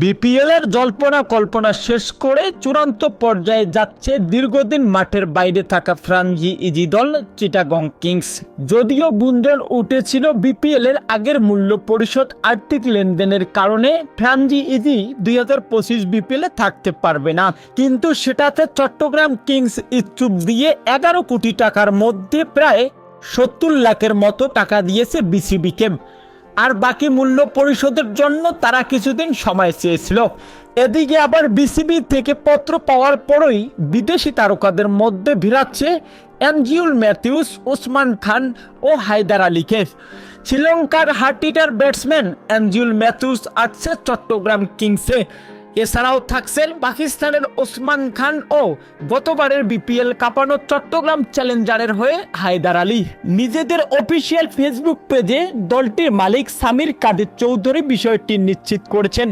BPL এর জল্পনা কল্পনা শেষ করে চূড়ান্ত পর্যায়ে যাচ্ছে দীর্ঘদিন মাঠের বাইরে থাকা ফ্রাঞ্জি ইজি দল চিটাগং কিংস। যদিও বুন্ডেল উঠেছিল বিপিএল এর আগের মূল্য পরিশোধ আর্থিক লেনদেনের কারণে ফ্রাঞ্জি ইজি দুই হাজার পঁচিশ বিপিএল এ থাকতে পারবে না। কিন্তু সেটাতে চট্টগ্রাম কিংস ইচ্ছুক দিয়ে এগারো কোটি টাকার মধ্যে প্রায় সত্তর লাখের মতো টাকা দিয়েছে বিসিবিকে। আর বাকি মূল্য পরিশোধের জন্য তারা কিছুদিন সময় চেয়েছিল। এদিকে আবার বিসিবি থেকে পত্র পাওয়ার পরই বিদেশি তারকাদের মধ্যে ভিড়াচ্ছে এনজিউল ম্যাথিউস ওসমান খান ও হায়দার আলীকে। শ্রীলঙ্কার হার্টিটার ব্যাটসম্যান এনজিউল ম্যাথিউস আসছে চট্টগ্রাম কিংসে। এছাড়াও থাকছেন পাকিস্তানের ওসমান খান ও গতবারের বিপিএল কাঁপানো চট্টগ্রাম চ্যালেঞ্জারের হয়ে হায়দার আলী। নিজেদের অফিসিয়াল ফেসবুক পেজে দলটির মালিক সামির কাদের চৌধুরী বিষয়টি নিশ্চিত করেছেন।